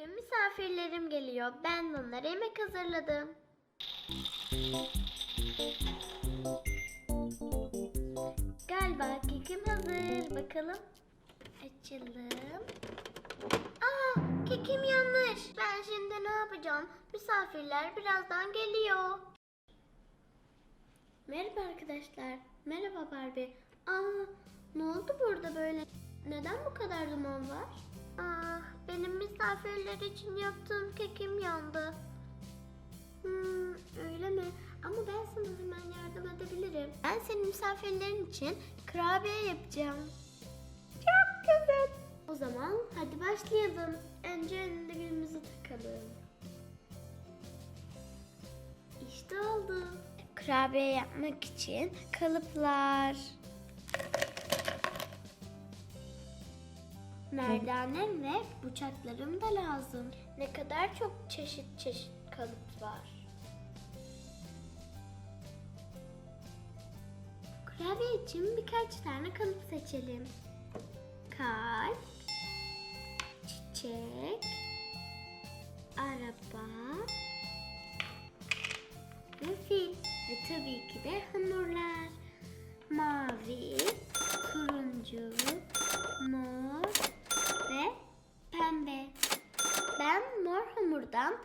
Bugün misafirlerim geliyor. Ben onlara yemek hazırladım. Galiba kekim hazır. Bakalım. Açalım. Aa, kekim yanlış. Ben şimdi ne yapacağım? Misafirler birazdan geliyor. Merhaba arkadaşlar. Merhaba Barbie. Aa, ne oldu burada böyle? Neden bu kadar duman var? Ah, benim misafirler için yaptığım kekim yandı. Hmm, öyle mi? Ama ben sana hemen yardım edebilirim. Ben senin misafirlerin için kurabiye yapacağım. Çok güzel. O zaman hadi başlayalım. Önce önlüğümüzü takalım. İşte oldu. Kurabiye yapmak için kalıplar. Merdanem ve bıçaklarım da lazım. Ne kadar çok çeşit çeşit kalıp var. Kurabiye için birkaç tane kalıp seçelim. Kalp, çiçek, araba ve fil. Ve tabii ki de hamurlar. Mavi, turuncu, mor ve pembe. Ben mor hamurdan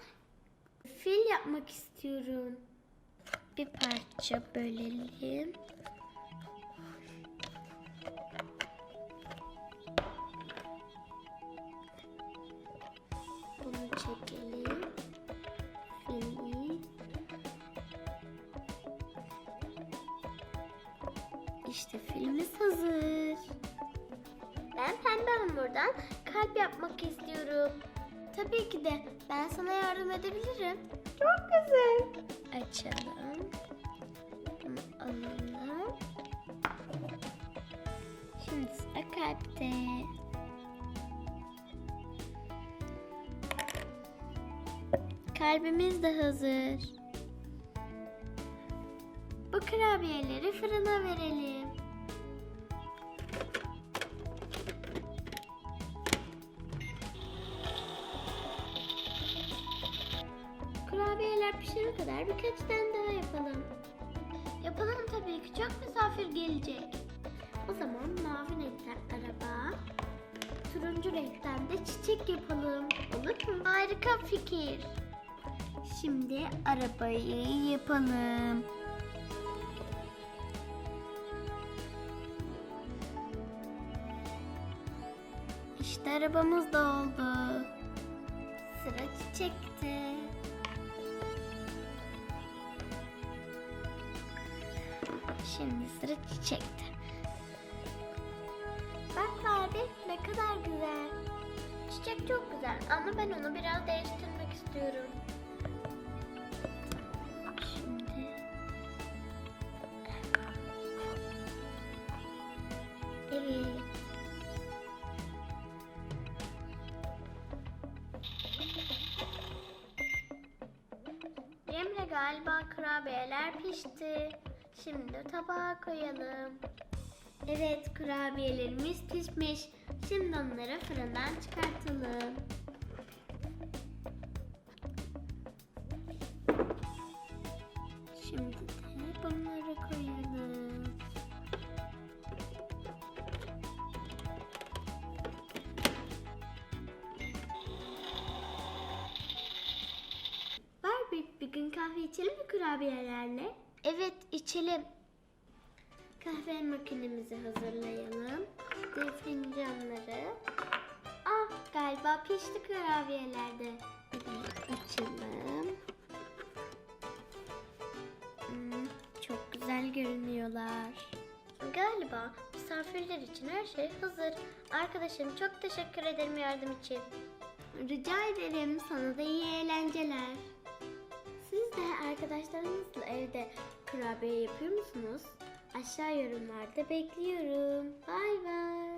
fil yapmak istiyorum. Bir parça bölelim. Bunu çekelim. Fili. İşte filmimiz hazır. Ben pembe hamurdan kalp yapmak istiyorum. Tabii ki de ben sana yardım edebilirim. Çok güzel. Açalım. Bunu alalım. Şimdi sıra kalpte. Kalbimiz de hazır. Bu kurabiyeleri fırına verelim. Pişene kadar birkaç tane daha yapalım. Yapalım tabii ki çok misafir gelecek. O zaman mavi renkten araba, turuncu renkten de çiçek yapalım. Olur mu? Harika fikir. Şimdi arabayı yapalım. İşte arabamız da oldu. Sıra çiçekte. Şimdi sıra çiçekte. Bak Barbie ne kadar güzel. Çiçek çok güzel ama ben onu biraz değiştirmek istiyorum. Şimdi Evet. Cemre galiba kurabiyeler pişti. Şimdi tabağa koyalım. Evet kurabiyelerimiz pişmiş. Şimdi onları fırından çıkartalım. Şimdi de bunları koyalım. Barbie bir gün kahve içelim mi kurabiyelerle? Evet içelim. Kahve makinemizi hazırlayalım. Fincanları. Ah galiba pişti kurabiyelerde. Açalım. Hmm, çok güzel görünüyorlar. Galiba misafirler için her şey hazır. Arkadaşım çok teşekkür ederim yardım için. Rica ederim. Sana da iyi eğlenceler. Arkadaşlarınızla evde kurabiye yapıyor musunuz? Aşağı yorumlarda bekliyorum. Bay bay.